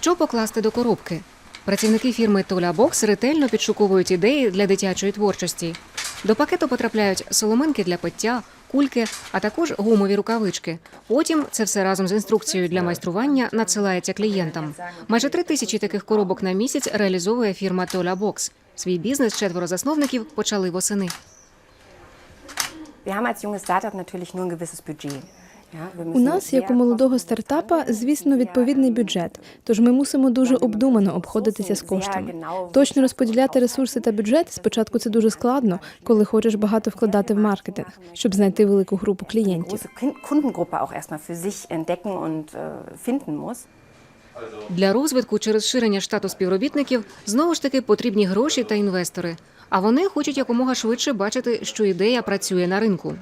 Що покласти до коробки? Працівники фірми Толя Бокс ретельно підшуковують ідеї для дитячої творчості. До пакету потрапляють соломинки для пиття, кульки, а також гумові рукавички. Потім це все разом з інструкцією для майстрування надсилається клієнтам. Майже три тисячі таких коробок на місяць реалізовує фірма Толя Бокс. Свій бізнес четверо засновників почали восени. Wir haben als junges Startup natürlich nur ein. У нас, як у молодого стартапа, звісно, відповідний бюджет. Тож ми мусимо дуже обдумано обходитися з коштами. Точно розподіляти ресурси та бюджет спочатку це дуже складно, коли хочеш багато вкладати в маркетинг, щоб знайти велику групу клієнтів. äh. Для розвитку чи розширення штату співробітників знову ж таки потрібні гроші та інвестори. А вони хочуть якомога швидше бачити, що ідея працює на ринку.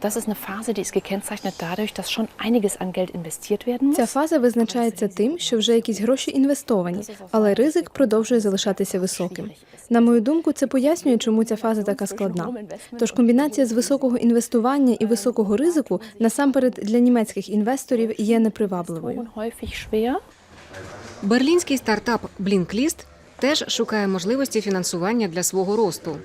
Das ist eine Phase, die ist gekennzeichnet dadurch, dass schon einiges an Geld investiert werden muss. Ця фаза визначається тим, що вже якісь гроші інвестовані, але ризик продовжує залишатися високим. На мою думку, це пояснює, чому ця фаза така складна. Тож комбінація з високого інвестування і високого ризику насамперед для німецьких інвесторів є непривабливою. Берлінський стартап Blinkist теж шукає можливості фінансування для свого росту.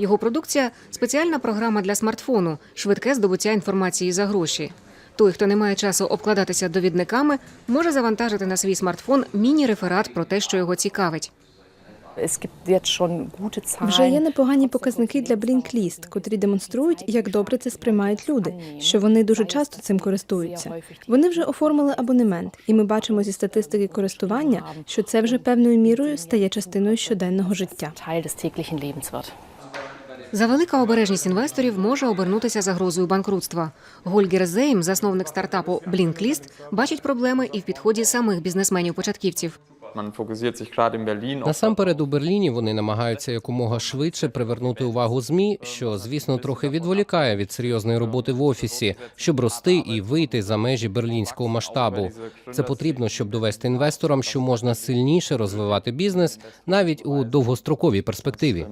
Його продукція спеціальна програма для смартфону, швидке здобуття інформації за гроші. Той, хто не має часу обкладатися довідниками, може завантажити на свій смартфон міні-реферат про те, що його цікавить. Вже є непогані показники для Blinkist, котрі демонструють, як добре це сприймають люди, що вони дуже часто цим користуються. Вони вже оформили абонемент, і ми бачимо зі статистики користування, що це вже певною мірою стає частиною щоденного життя. Завелика обережність інвесторів може обернутися загрозою банкрутства. Гольгер Зейм, засновник стартапу Блінкліст, бачить проблеми і в підході самих бізнесменів-початківців. Насамперед у Берліні вони намагаються якомога швидше привернути увагу змі, що звісно трохи відволікає від серйозної роботи в офісі, щоб рости і вийти за межі берлінського масштабу. Це потрібно, щоб довести інвесторам, що можна сильніше розвивати бізнес навіть у довгостроковій перспективі.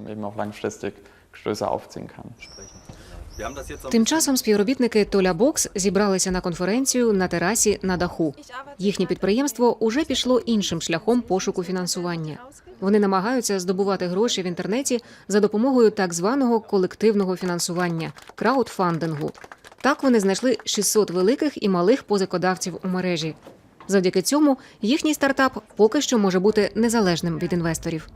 Тим часом співробітники Толя Бокс зібралися на конференцію на терасі на даху. Їхнє підприємство уже пішло іншим шляхом пошуку фінансування. Вони намагаються здобувати гроші в інтернеті за допомогою так званого колективного фінансування краудфандингу. Так вони знайшли 600 великих і малих позикодавців у мережі. Завдяки цьому їхній стартап поки що може бути незалежним від інвесторів.